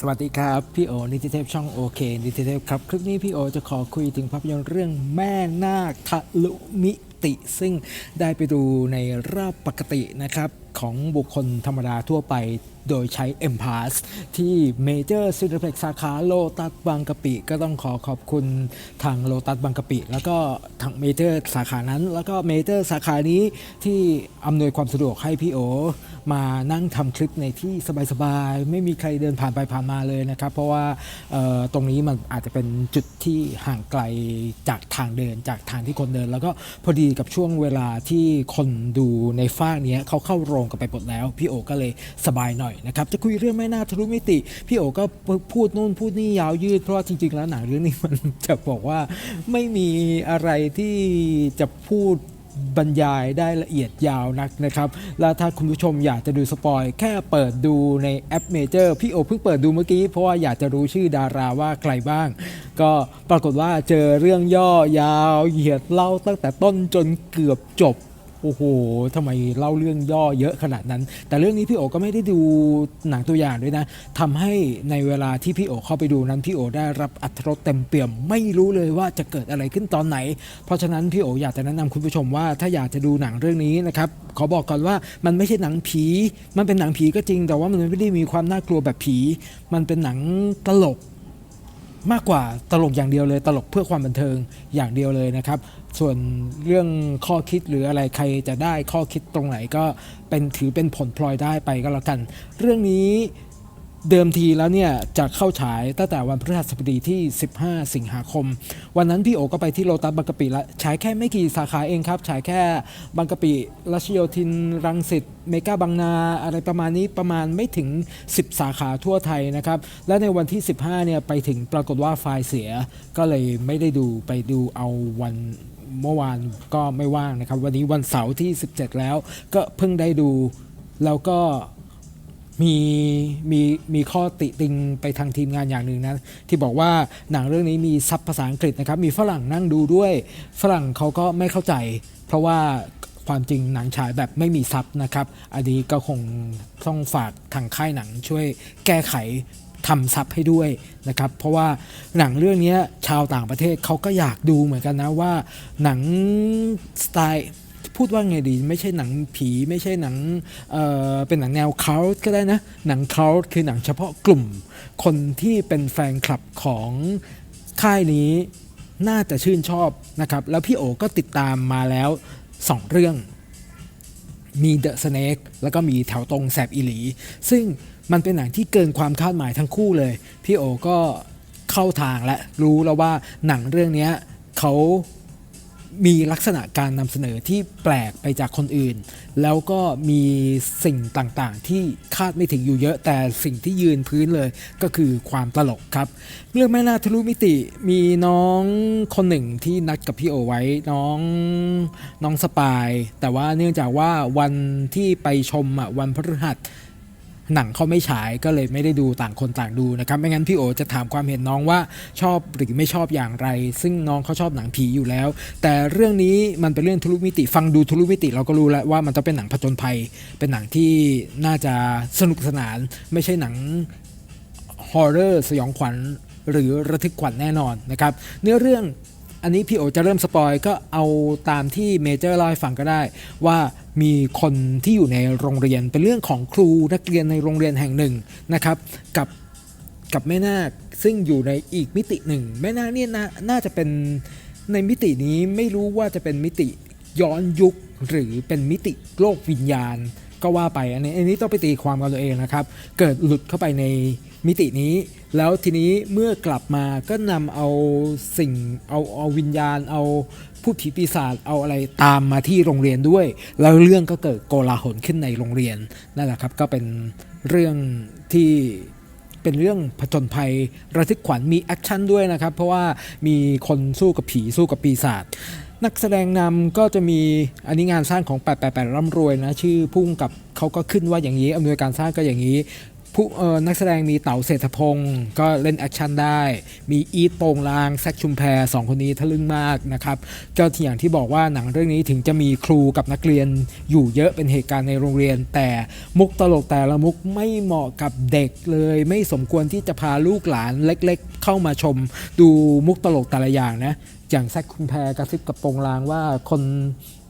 สวัสดีครับ พี่โอนิติเทพช่องโอเคนิติเทพครับ คลิปนี้พี่โอจะขอคุยถึงภาพยนตร์เรื่องแม่นาคทะลุมิติ ซึ่งได้ไปดูในรอบปกตินะครับ ของบุคคลธรรมดาทั่วไปโดยใช้ M Pass ที่เมเจอร์ซิน p เพล็กสาขาโลตัสบางกะปิ ก็ต้องขอขอบคุณทางโลตัสบางกะปิ แล้วก็ทางเมเจอร์สาขานั้น แล้วก็เมเจอร์สาขานี้ที่อำนวยความสะดวกให้พี่โอ มานั่งทำคลิปในที่สบายๆ ไม่มีใครเดินผ่านไปผ่านมาเลยนะครับ เพราะว่าตรงนี้มันอาจจะเป็นจุดที่ห่างไกลจากทางเดินจากทางที่คนเดิน แล้วก็พอดีกับช่วงเวลาที่คนดูในฟากนี้เขาเข้าโรงกันไปหมดแล้ว พี่โอก็เลยสบายหน่อยนะครับจะคุยเรื่องไม่น่าทะลุมิติ พี่โอก็พูดนู่นพูดนี่ยาวยืด เพราะว่าจริง ๆ แล้วหนังเรื่องนี้มันจะบอกว่าไม่มีอะไรที่จะพูดบรรยายได้ละเอียดยาวนักนะครับ แล้วถ้าคุณผู้ชมอยากจะดูสปอยแค่เปิดดูในแอปเมเจอร์พี่โอเพิ่งเปิดดูเมื่อกี้ เพราะว่าอยากจะรู้ชื่อดาราว่าใครบ้าง ก็ปรากฏว่าเจอเรื่องย่อยาวเหยียดเล่าตั้งแต่ต้นจนเกือบจบ โอ้โหทำไมเล่าเรื่องย่อเยอะขนาดนั้น แต่เรื่องนี้พี่โอก็ไม่ได้ดูหนังตัวอย่างด้วยนะทำให้ในเวลาที่พี่โอเข้าไปดูนั้นพี่โอได้รับอัตรสเต็มเปี่ยม ไม่รู้เลยว่าจะเกิดอะไรขึ้นตอนไหน เพราะฉะนั้นพี่โออยากจะแนะนำคุณผู้ชมว่าถ้าอยากจะดูหนังเรื่องนี้นะครับขอบอกก่อนว่ามันไม่ใช่หนังผี มันเป็นหนังผีก็จริง แต่ว่ามันไม่ได้มีความน่ากลัวแบบผี มันเป็นหนังตลก มากกว่าตลกอย่างเดียวเลย ตลกเพื่อความบันเทิงอย่างเดียวเลยนะครับ ส่วนเรื่องข้อคิดหรืออะไรใครจะได้ข้อคิดตรงไหนก็เป็นถือเป็นผลพลอยได้ไปก็แล้วกัน เรื่องนี้ เดิมทีแล้วเนี่ยจะเข้าฉายตั้งแต่วันพฤหัสบดีที่ 15 สิงหาคม วันนั้นพี่โอก็ไปที่โลตัสบางกะปิแล้วฉายแค่ไม่กี่สาขาเองครับ ฉายแค่บางกะปิรัชโยธิน รังสิต เมกาบางนา อะไรประมาณนี้ประมาณไม่ถึง 10 สาขาทั่วไทยนะครับ และในวันที่ 15 เนี่ยไปถึงปรากฏว่าไฟล์เสีย ก็เลยไม่ได้ดูไปดูเอาวันเมื่อวานก็ไม่ว่างนะครับ วันนี้วันเสาร์ที่ 17 แล้วก็เพิ่งได้ดูแล้วก็ มีมีมีข้อติติงไปทางทีมงานอย่างหนึ่งนะ ที่บอกว่าหนังเรื่องนี้มีซับภาษาอังกฤษนะครับ มีฝรั่งนั่งดูด้วย ฝรั่งเขาก็ไม่เข้าใจ เพราะว่าความจริงหนังฉายแบบไม่มีซับนะครับ อันนี้ก็คงต้องฝากทางค่ายหนังช่วยแก้ไขทำซับให้ด้วยนะครับ เพราะว่าหนังเรื่องนี้ชาวต่างประเทศเขาก็อยากดูเหมือนกันนะว่าหนังสไตล์ พูดว่าไงดี ไม่ใช่หนังผีไม่ใช่หนังเอ่อเป็นหนังแนวคาท์ก็ได้นะ หนังคาท์คือหนังเฉพาะกลุ่ม คนที่เป็นแฟนคลับของค่ายนี้น่าจะชื่นชอบนะครับ แล้วพี่โอก็ติดตามมาแล้ว 2 เรื่องมีเดอะสเนกแล้วก็มีแถวตรงแสบอีหลี ซึ่งมันเป็นหนังที่เกินความคาดหมายทั้งคู่เลย พี่โอก็เข้าทางและรู้แล้วว่าหนังเรื่องนี้เขา มีลักษณะการนำเสนอที่แปลกไปจากคนอื่น แล้วก็มีสิ่งต่างๆ ที่คาดไม่ถึงอยู่เยอะแต่สิ่งที่ยืนพื้นเลยก็คือความตลกครับ เรื่องแม่นาทะลุมิติมีน้องคนหนึ่งที่นัดกับพี่โอไว้น้องน้องสปาย แต่ว่าเนื่องจากว่าวันที่ไปชมอะวันพฤหัส หนังเขาไม่ฉายก็เลยไม่ได้ดูต่างคนต่างดูนะครับไม่งั้นพี่โอจะถามความเห็นน้องว่าชอบหรือไม่ชอบอย่างไร ซึ่งน้องเขาชอบหนังผีอยู่แล้ว แต่เรื่องนี้มันเป็นเรื่องทะลุมิติ ฟังดูทะลุมิติเราก็รู้แล้วว่ามันต้องเป็นหนังผจญภัย เป็นหนังที่น่าจะสนุกสนาน ไม่ใช่หนังฮอร์เรอร์สยองขวัญหรือระทึกขวัญแน่นอนนะครับ เนื้อเรื่อง อันนี้พี่โอจะเริ่มสปอยก็เอาตามที่เมเจอร์เล่าให้ฟังก็ได้ ว่ามีคนที่อยู่ในโรงเรียนเป็นเรื่องของครูนักเรียนในโรงเรียนแห่งหนึ่งนะครับ กับกับแม่นาคซึ่งอยู่ในอีกมิติหนึ่ง แม่นาคเนี่ยน,น่าจะเป็นในมิตินี้ไม่รู้ว่าจะเป็นมิติย้อนยุคหรือเป็นมิติโลกวิญญาณ ก็ว่าไปอันนี้อันนี้ต้องไปตีความกับตัวเองนะครับ เกิดหลุดเข้าไปในมิตินี้ แล้วทีนี้เมื่อกลับมาก็นำเอาสิ่งเอาเอาวิญญาณ เอาผู้ผีปีศาจเอาอะไรตามมาที่โรงเรียนด้วย แล้วเรื่องก็เกิดโกลาหลขึ้นในโรงเรียนนั่นแหละครับ ก็เป็นเรื่องที่ เป็นเรื่องผจญภัยระทึกขวัญมีแอคชั่นด้วยนะครับ เพราะว่ามีคนสู้กับผีสู้กับปีศาจนักแสดงนำก็จะมีอันนี้งานสร้างของ 888 ร่ำรวยนะ ชื่อพุ่งกับเขาก็ขึ้นว่าอย่างนี้อำนวยการสร้างก็อย่างนี้ ผู้นักแสดงมีเต๋าเศรษฐพงศ์ก็เล่นแอคชั่นได้ มีอีทโปงลางแซคชุมแพรสองคนนี้ทะลึ่งมากนะครับก็อย่างที่บอกว่าหนังเรื่องนี้ถึงจะมีครูกับนักเรียนอยู่เยอะเป็นเหตุการณ์ในโรงเรียน แต่มุกตลกแต่ละมุกไม่เหมาะกับเด็กเลย ไม่สมควรที่จะพาลูกหลานเล็กๆ เข้ามาชม ดูมุกตลกแต่ละอย่างนะอย่างแซคชุมแพรกระซิบกับโปงลางว่าคน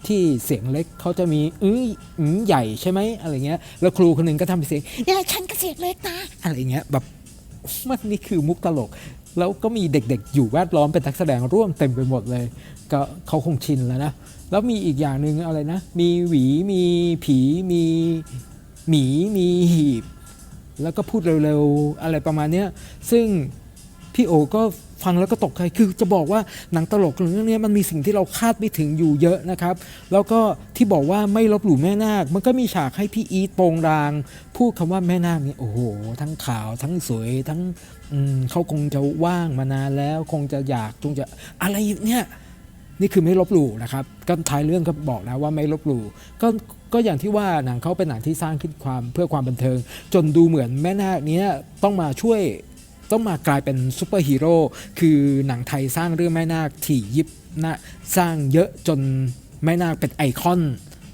ที่เสียงเล็กเขาจะมีอื้ออื้อใหญ่ใช่ไหมอะไรเงี้ย แล้วครูคนหนึ่งก็ทำเป็นเสียงเนี่ยฉันก็เสียงเล็กนะอะไรเงี้ยแบบมันนี่คือมุกตลก แล้วก็มีเด็กๆ อยู่แวดล้อมเป็นนักแสดงร่วมเต็มไปหมดเลย ก็เขาคงชินแล้วนะ แล้วมีอีกอย่างหนึ่งอะไรนะ มีหวี มีผี มีหมี มีหีบ แล้วก็พูดเร็วๆ อะไรประมาณเนี้ย ซึ่งพี่โอก็ ฟังแล้วก็ตกใจคือจะบอกว่าหนังตลกเรื่องนี้มันมีสิ่งที่เราคาดไม่ถึงอยู่เยอะนะครับ แล้วก็ที่บอกว่าไม่ลบหลู่แม่นาค มันก็มีฉากให้พี่อีทโปงราง พูดคำว่าแม่นาคเนี่ยโอ้โห ทั้งขาวทั้งสวยทั้งเขาคงจะว่างมานานแล้ว คงจะอยากคงจะอะไรเนี่ยนี่คือไม่ลบหลู่นะครับก็ท้ายเรื่องก็บอกแล้วว่าไม่ลบหลู่ก็ก็อย่างที่ว่าหนังเขาเป็นหนังที่สร้างขึ้นความเพื่อความบันเทิง จนดูเหมือนแม่นาคเนี้ยต้องมาช่วย ต้องมากลายเป็นซูเปอร์ฮีโร่คือหนังไทยสร้างเรื่องแม่นาคถี่ยิบนะสร้างเยอะจนแม่นาคเป็นไอคอน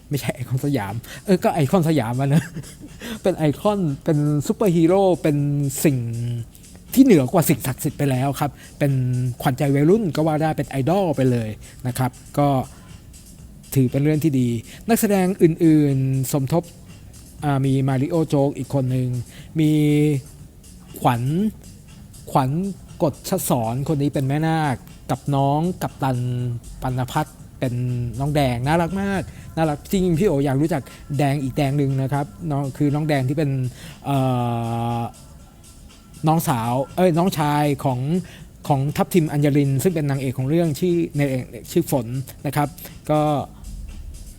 ไม่ใช่ไอคอนสยาม เออ ก็ไอคอนสยามมานะ เป็นไอคอนเป็นซูเปอร์ฮีโร่เป็นสิ่งที่เหนือกว่าสิ่งศักดิ์สิทธิ์ไปแล้วครับ เป็นขวัญใจวัยรุ่นก็ว่าได้เป็นไอดอลไปเลยนะครับ ก็ถือเป็นเรื่องที่ดี นักแสดงอื่นๆ สมทบมีมาริโอโจกอีกคนหนึ่ง มีขวัญ ขวัญกฎชสอนคนนี้เป็นแม่นาคกับน้องกับตันปันพัฒน์เป็นน้องแดงน่ารักมากน่ารักจริงพี่โออยากรู้จักแดงอีกแดงหนึ่งนะครับน้องคือน้องแดงที่เป็นน้องสาวเอ้ยน้องชายของของทัพทิมอัญญริน ซึ่งเป็นนางเอกของเรื่องชื่อในชื่อฝนนะครับ ก็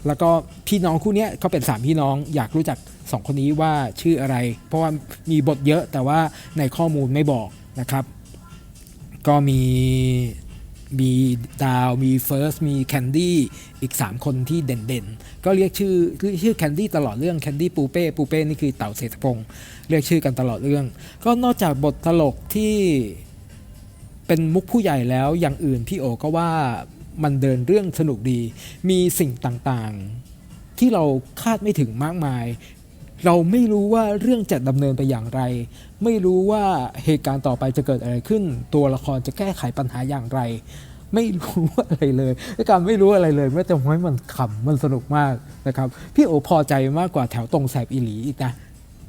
แล้วก็พี่น้องคู่นี้เขาเป็นสามพี่น้องอยากรู้จักสองคนนี้ว่าชื่ออะไร เพราะว่ามีบทเยอะแต่ว่าในข้อมูลไม่บอก นะครับ ก็มีมีดาวมีเฟิร์สมีแคนดี้อีก 3 คนที่เด่นๆ ก็เรียกชื่อชื่อแคนดี้ตลอดเรื่องแคนดี้ปูเป้ปูเป้นี่คือเต่าเศรษฐพงศ์เรียกชื่อกันตลอดเรื่อง ก็นอกจากบทตลกที่เป็นมุกผู้ใหญ่แล้วอย่างอื่นพี่โอก็ว่ามันเดินเรื่องสนุกดี มีสิ่งต่างๆ ที่เราคาดไม่ถึงมากมาย เราไม่รู้ว่าเรื่องจะดำเนินไปอย่างไร ไม่รู้ว่าเหตุการณ์ต่อไปจะเกิดอะไรขึ้น ตัวละครจะแก้ไขปัญหาอย่างไร ไม่รู้อะไรเลยการไม่รู้อะไรเลยไม่แต่ทำให้มันขำมันสนุกมากนะครับ พี่โอพอใจมากกว่าแถวตรงแสบอีหลีอีกนะ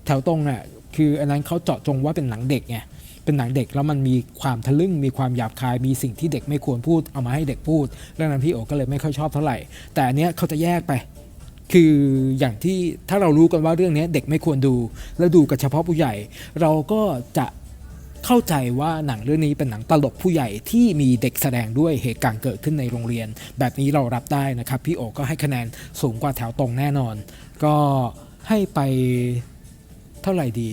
แถวตรงน่ะคืออันนั้นเขาเจาะจงว่าเป็นหนังเด็กไงเป็นหนังเด็กแล้วมันมีความทะลึ่งมีความหยาบคายมีสิ่งที่เด็กไม่ควรพูดเอามาให้เด็กพูดเรื่องนั้นพี่โอก็เลยไม่ค่อยชอบเท่าไหร่ แต่อันเนี้ยเขาจะแยกไป คืออย่างที่ถ้าเรารู้กันว่าเรื่องนี้เด็กไม่ควรดู แล้วดูกับเฉพาะผู้ใหญ่ เราก็จะเข้าใจว่าหนังเรื่องนี้เป็นหนังตลกผู้ใหญ่ที่มีเด็กแสดงด้วยเหตุการณ์เกิดขึ้นในโรงเรียน แบบนี้เรารับได้นะครับ พี่โอก็ให้คะแนนสูงกว่าแถวตรงแน่นอน ก็ให้ไปเท่าไหร่ดี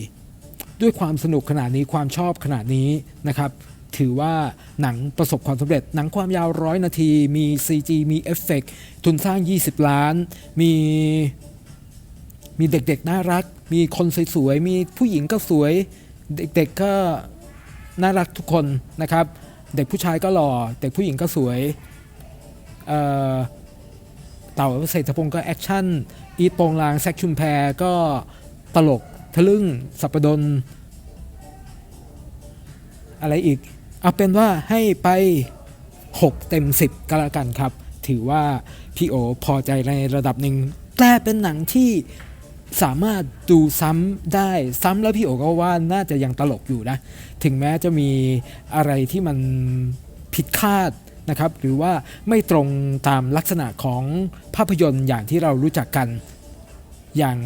ด้วยความสนุกขนาดนี้ความชอบขนาดนี้นะครับ ถือว่าหนังประสบความสำเร็จ หนังความยาวร้อยนาที มี CG มีเอฟเฟกต์ทุนสร้าง 20 ล้าน มีมีเด็กๆ น่ารัก มีคนสวยๆ มีผู้หญิงก็สวย เด็กๆ ก็น่ารักทุกคนนะครับ เด็กผู้ชายก็หล่อ เด็กผู้หญิงก็สวยเอ่อเต่าเศรษฐพงศ์ก็แอคชั่น อีทโปงลางแซคชุมแพรก็ตลก ทะลึ่ง สัปปดน อะไรอีก เอาเป็นว่าให้ไป 6 เต็ม 10ก็แล้วกันครับ ถือว่าพี่โอพอใจในระดับหนึ่งแต่เป็นหนังที่สามารถดูซ้ำได้ซ้ำแล้วพี่โอก็ว่าน่าจะยังตลกอยู่นะ ถึงแม้จะมีอะไรที่มันผิดคาดนะครับ หรือว่าไม่ตรงตามลักษณะของภาพยนตร์อย่างที่เรารู้จักกัน อย่าง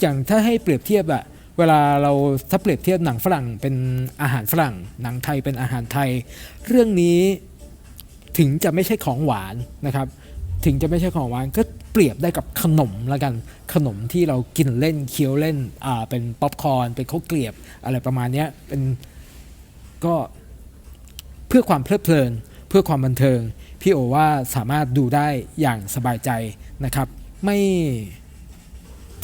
อย่างถ้าให้เปรียบเทียบอะ เวลาเราถ้าเปรียบเทียบหนังฝรั่งเป็นอาหารฝรั่ง หนังไทยเป็นอาหารไทย เรื่องนี้ถึงจะไม่ใช่ของหวานนะครับ ถึงจะไม่ใช่ของหวานก็เปรียบได้กับขนมละกันขนมที่เรากินเล่นเคี้ยวเล่นอ่าเป็นป๊อปคอร์นเป็นข้าวเกลียบอะไรประมาณนี้เป็นก็เพื่อความเพลิดเพลิน เพื่อความบันเทิง พี่โอว่าสามารถดูได้อย่างสบายใจนะครับ ไม่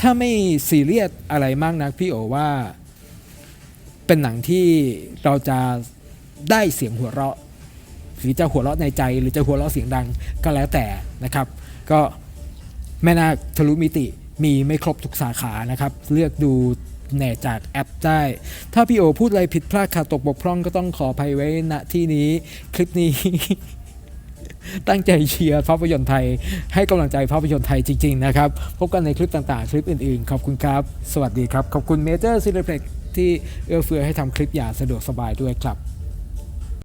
ถ้าไม่ซีเรียสอะไรมากนักพี่โอว่า เป็นหนังที่เราจะได้เสียงหัวเราะ หรือจะหัวเราะในใจ หรือจะหัวเราะเสียงดังก็แล้วแต่นะครับ ก็แม่นาคทะลุมิติมีไม่ครบทุกสาขานะครับ เลือกดูแหน่จากแอปได้ ถ้าพี่โอพูดอะไรผิดพลาดขาดตกบกพร่องก็ต้องขออภัยไว้ณที่นี้คลิปนี้ ตั้งใจเชียร์ภาพยนตร์ไทย ให้กำลังใจภาพยนตร์ไทยจริง ๆ นะครับ พบกันในคลิปต่างๆ คลิปอื่นๆ ขอบคุณครับ สวัสดีครับ ขอบคุณเมเจอร์ซีเ e เพล็กที่เอื้อเฟื้อให้ทำคลิปอย่างสะดวกสบายด้วยครับ